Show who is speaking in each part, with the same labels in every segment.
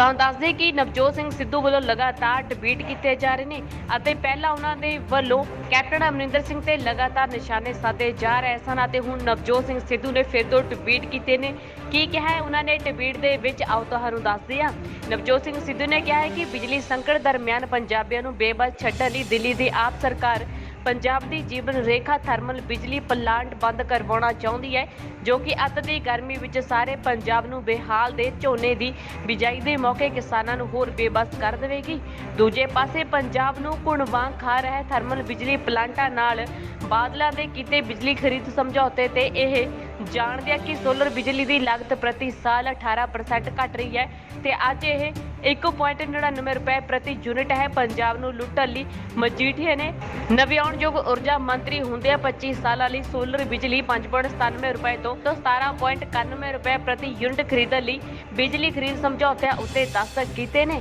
Speaker 1: ਤੁਹਾਨੂੰ ਦੱਸਦੇ ਕਿ ਨਵਜੋਤ ਸਿੰਘ ਸਿੱਧੂ ਵੱਲੋਂ ਲਗਾਤਾਰ ਟਵੀਟ ਕੀਤੇ ਜਾ ਰਹੇ ਨੇ ਅਤੇ ਪਹਿਲਾਂ ਉਹਨਾਂ ਦੇ ਵੱਲੋਂ ਕੈਪਟਨ ਅਮਰਿੰਦਰ ਸਿੰਘ ਤੇ ਲਗਾਤਾਰ ਨਿਸ਼ਾਨੇ ਸਾਧੇ ਜਾ ਰਹੇ ਸਨ ਅਤੇ ਹੁਣ ਨਵਜੋਤ ਸਿੰਘ ਸਿੱਧੂ ਨੇ ਫਿਰ ਤੋਂ ਟਵੀਟ ਕੀਤੇ ਨੇ। ਕੀ ਕਿਹਾ ਹੈ? ਉਹਨਾਂ ਨੇ ਟਵੀਟ ਦੇ ਵਿੱਚ ਆਓ ਤੁਹਾਨੂੰ ਦੱਸਦੇ ਹਾਂ। ਨਵਜੋਤ ਸਿੰਘ ਸਿੱਧੂ ਨੇ ਕਿਹਾ ਹੈ ਕਿ ਬਿਜਲੀ ਸੰਕਟ ਦਰਮਿਆਨ ਪੰਜਾਬੀਆਂ ਨੂੰ ਬੇਬਸ ਛੱਡਣ ਲਈ ਦਿੱਲੀ ਦੀ ਆਪ ਸਰਕਾਰ ਪੰਜਾਬ ਦੀ ਜੀਵਨ ਰੇਖਾ ਥਰਮਲ ਬਿਜਲੀ ਪਲਾਂਟ ਬੰਦ ਕਰਵਾਉਣਾ ਚਾਹੁੰਦੀ ਹੈ, ਜੋ ਕਿ ਅੱਤ ਦੀ ਗਰਮੀ ਵਿੱਚ ਸਾਰੇ ਪੰਜਾਬ ਨੂੰ ਬੇਹਾਲ ਦੇ ਝੋਨੇ ਦੀ ਬਿਜਾਈ ਦੇ ਮੌਕੇ ਕਿਸਾਨਾਂ ਨੂੰ ਹੋਰ ਬੇਬਸ ਕਰ ਦੇਵੇਗੀ। ਦੂਜੇ ਪਾਸੇ ਪੰਜਾਬ ਨੂੰ ਕੁਣਵਾਂ ਖਾ ਰਿਹਾ ਥਰਮਲ ਬਿਜਲੀ ਪਲਾਂਟਾਂ ਨਾਲ ਬਾਦਲਾਂ ਦੇ ਕੀਤੇ ਬਿਜਲੀ ਖਰੀਦ ਸਮਝੌਤੇ ਤੇ ਇਹ ਜਾਣਦੇ ਆ ਕਿ ਸੋਲਰ ਬਿਜਲੀ ਦੀ ਲਾਗਤ ਪ੍ਰਤੀ ਸਾਲ 18% ਘਟ ਰਹੀ ਹੈ ਤੇ ਅੱਜ ਇਹ 1.99 ਰੁਪਏ ਪ੍ਰਤੀ ਯੂਨਿਟ ਹੈ। ਪੰਜਾਬ ਨੂੰ ਲੁੱਟਣ ਲਈ ਮਜੀਠੀਏ ਨੇ ਨਵਿਆਉਣਯੋਗ ਊਰਜਾ ਮੰਤਰੀ ਹੁੰਦਿਆਂ 25 ਸਾਲਾਂ ਲਈ ਸੋਲਰ ਬਿਜਲੀ 5.97 ਰੁਪਏ ਤੋਂ 17.91 ਰੁਪਏ ਪ੍ਰਤੀ ਯੂਨਿਟ ਖਰੀਦਣ ਲਈ ਬਿਜਲੀ ਖਰੀਦ ਸਮਝੌਤਿਆਂ ਉੱਤੇ ਦਸਤਖਤ ਕੀਤੇ ਨੇ।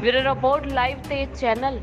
Speaker 1: ਵੀਰੋ ਰਿਪੋਰਟ ਲਾਈਵ ਤੇ ਚੈਨਲ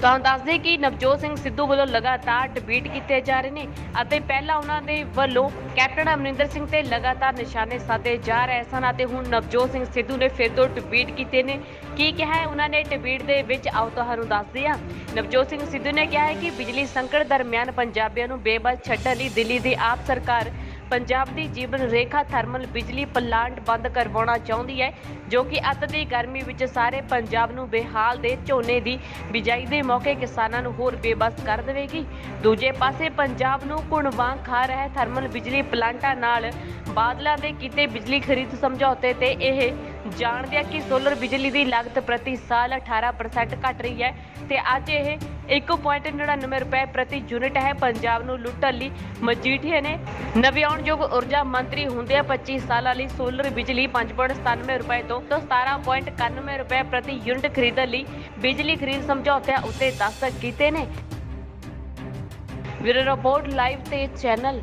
Speaker 1: ਤੁਹਾਨੂੰ ਦੱਸਦੇ ਕਿ ਨਵਜੋਤ ਸਿੰਘ ਸਿੱਧੂ ਵੱਲੋਂ ਲਗਾਤਾਰ ਟਵੀਟ ਕੀਤੇ ਜਾ ਰਹੇ ਨੇ ਅਤੇ ਪਹਿਲਾਂ ਉਹਨਾਂ ਦੇ ਵੱਲੋਂ ਕੈਪਟਨ ਅਮਰਿੰਦਰ ਸਿੰਘ ਤੇ ਲਗਾਤਾਰ ਨਿਸ਼ਾਨੇ ਸਾਧੇ ਜਾ ਰਹੇ ਸਨ ਅਤੇ ਹੁਣ ਨਵਜੋਤ ਸਿੰਘ ਸਿੱਧੂ ਨੇ ਫਿਰ ਤੋਂ ਟਵੀਟ ਕੀਤੇ ਨੇ। ਕੀ ਕਿਹਾ ਹੈ? ਉਹਨਾਂ ਨੇ ਟਵੀਟ ਦੇ ਵਿੱਚ ਆਓ ਤੁਹਾਨੂੰ ਦੱਸਦੇ ਹਾਂ। ਨਵਜੋਤ ਸਿੰਘ ਸਿੱਧੂ ਨੇ ਕਿਹਾ ਹੈ ਕਿ ਬਿਜਲੀ ਸੰਕਟ ਦਰਮਿਆਨ ਪੰਜਾਬੀਆਂ ਨੂੰ ਬੇਬਸ ਛੱਡਣ ਲਈ ਦਿੱਲੀ ਦੀ ਆਪ ਸਰਕਾਰ ਪੰਜਾਬ ਦੀ ਜੀਵਨ ਰੇਖਾ ਥਰਮਲ ਬਿਜਲੀ ਪਲਾਂਟ ਬੰਦ ਕਰਵਾਉਣਾ ਚਾਹੁੰਦੀ ਹੈ, ਜੋ ਕਿ ਅੱਤ ਦੀ ਗਰਮੀ ਵਿੱਚ ਸਾਰੇ ਪੰਜਾਬ ਨੂੰ ਬੇਹਾਲ ਦੇ ਝੋਨੇ ਦੀ ਬਿਜਾਈ ਦੇ ਮੌਕੇ ਕਿਸਾਨਾਂ ਨੂੰ ਹੋਰ ਬੇਬਸ ਕਰ ਦੇਵੇਗੀ। ਦੂਜੇ ਪਾਸੇ ਪੰਜਾਬ ਨੂੰ ਕੁਣਵਾਂ ਖਾ ਰਿਹਾ ਥਰਮਲ ਬਿਜਲੀ ਪਲਾਂਟਾਂ ਨਾਲ ਬਾਦਲਾਂ ਦੇ ਕੀਤੇ ਬਿਜਲੀ ਖਰੀਦ ਸਮਝੌਤੇ ਤੇ ਇਹ ਜਾਣਦੇ ਆ ਕਿ ਸੋਲਰ ਬਿਜਲੀ ਦੀ ਲਾਗਤ ਪ੍ਰਤੀ ਸਾਲ 18% ਘਟ ਰਹੀ ਹੈ ਤੇ ਅੱਜ ਇਹ 1.99 ਰੁਪਏ ਪ੍ਰਤੀ ਯੂਨਿਟ ਹੈ। ਪੰਜਾਬ ਨੂੰ ਲੁੱਟਣ ਲਈ ਮਜੀਠੀਏ ਨੇ ਨਵਿਆਉਣਯੋਗ ਊਰਜਾ ਮੰਤਰੀ ਹੁੰਦਿਆਂ 25 ਸਾਲਾਂ ਲਈ ਸੋਲਰ ਬਿਜਲੀ 5.97 ਰੁਪਏ ਤੋਂ ਤੋਂ 17.91 ਰੁਪਏ ਪ੍ਰਤੀ ਯੂਨਿਟ ਖਰੀਦਣ ਲਈ ਬਿਜਲੀ ਖਰੀਦ ਸਮਝੌਤਿਆਂ ਉੱਤੇ ਦਸਤਖਤ ਕੀਤੇ ਨੇ। ਵੀਰੋ ਰਿਪੋਰਟ ਲਾਈਵ ਤੇ ਚੈਨਲ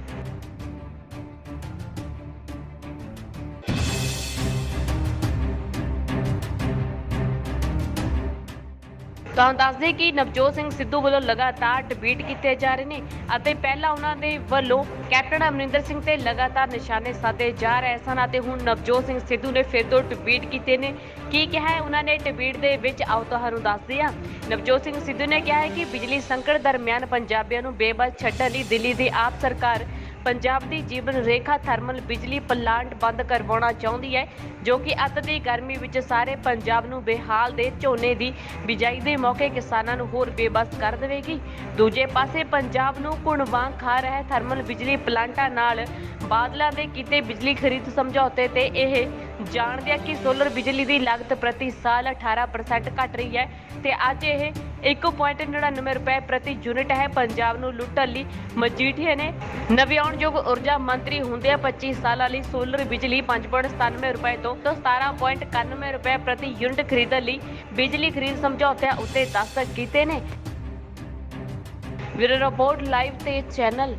Speaker 1: ਤੁਹਾਨੂੰ ਦੱਸਦੇ ਕਿ ਨਵਜੋਤ ਸਿੰਘ ਸਿੱਧੂ ਵੱਲੋਂ ਲਗਾਤਾਰ ਟਵੀਟ ਕੀਤੇ ਜਾ ਰਹੇ ਨੇ ਅਤੇ ਪਹਿਲਾਂ ਉਹਨਾਂ ਦੇ ਵੱਲੋਂ ਕੈਪਟਨ ਅਮਰਿੰਦਰ ਸਿੰਘ ਤੇ ਲਗਾਤਾਰ ਨਿਸ਼ਾਨੇ ਸਾਧੇ ਜਾ ਰਹੇ ਸਨ ਅਤੇ ਹੁਣ ਨਵਜੋਤ ਸਿੰਘ ਸਿੱਧੂ ਨੇ ਫਿਰ ਤੋਂ ਟਵੀਟ ਕੀਤੇ ਨੇ। ਕੀ ਕਿਹਾ ਹੈ? ਉਹਨਾਂ ਨੇ ਟਵੀਟ ਦੇ ਵਿੱਚ ਆਓ ਤੁਹਾਨੂੰ ਦੱਸਦੇ ਹਾਂ। ਨਵਜੋਤ ਸਿੰਘ ਸਿੱਧੂ ਨੇ ਕਿਹਾ ਹੈ ਕਿ ਬਿਜਲੀ ਸੰਕਟ ਦਰਮਿਆਨ ਪੰਜਾਬੀਆਂ ਨੂੰ ਬੇਬਸ ਛੱਡਣ ਲਈ ਦਿੱਲੀ ਦੀ ਆਪ ਸਰਕਾਰ ਪੰਜਾਬ ਦੀ ਜੀਵਨ ਰੇਖਾ ਥਰਮਲ ਬਿਜਲੀ ਪਲਾਂਟ ਬੰਦ ਕਰਵਾਉਣਾ ਚਾਹੁੰਦੀ ਹੈ, ਜੋ ਕਿ ਅੱਤ ਦੀ ਗਰਮੀ ਵਿੱਚ ਸਾਰੇ ਪੰਜਾਬ ਨੂੰ ਬੇਹਾਲ ਦੇ ਝੋਨੇ ਦੀ ਬਿਜਾਈ ਦੇ ਮੌਕੇ ਕਿਸਾਨਾਂ ਨੂੰ ਹੋਰ ਬੇਬਸ ਕਰ ਦੇਵੇਗੀ। ਦੂਜੇ ਪਾਸੇ ਪੰਜਾਬ ਨੂੰ ਕੁਣਵਾਂ ਖਾ ਰਿਹਾ ਥਰਮਲ ਬਿਜਲੀ ਪਲਾਂਟਾਂ ਨਾਲ ਬਾਦਲਾਂ ਦੇ ਕੀਤੇ ਬਿਜਲੀ ਖਰੀਦ ਸਮਝੌਤੇ ਤੇ ਇਹ ਜਾਣਦੇ ਆ ਕਿ ਸੋਲਰ ਬਿਜਲੀ ਦੀ ਲਾਗਤ ਪ੍ਰਤੀ ਸਾਲ 18% ਘਟ ਰਹੀ ਹੈ ਤੇ ਅੱਜ ਇਹ 1.99 ਰੁਪਏ ਪ੍ਰਤੀ ਯੂਨਿਟ ਹੈ। ਪੰਜਾਬ ਨੂੰ ਲੁੱਟਣ ਲਈ ਮਜੀਠੀਏ ਨੇ ਨਵਿਆਉਣਯੋਗ ਊਰਜਾ ਮੰਤਰੀ ਹੁੰਦਿਆਂ 25 ਸਾਲਾਂ ਲਈ ਸੋਲਰ ਬਿਜਲੀ 5.97 ਰੁਪਏ ਤੋਂ 17.91 ਰੁਪਏ ਪ੍ਰਤੀ ਯੂਨਿਟ ਖਰੀਦਣ ਲਈ ਬਿਜਲੀ ਖਰੀਦ ਸਮਝੌਤਿਆਂ ਉੱਤੇ ਦਸਤਖਤ ਕੀਤੇ ਨੇ। ਵੀਰੋ ਰਿਪੋਰਟ ਲਾਈਵ ਤੇ ਚੈਨਲ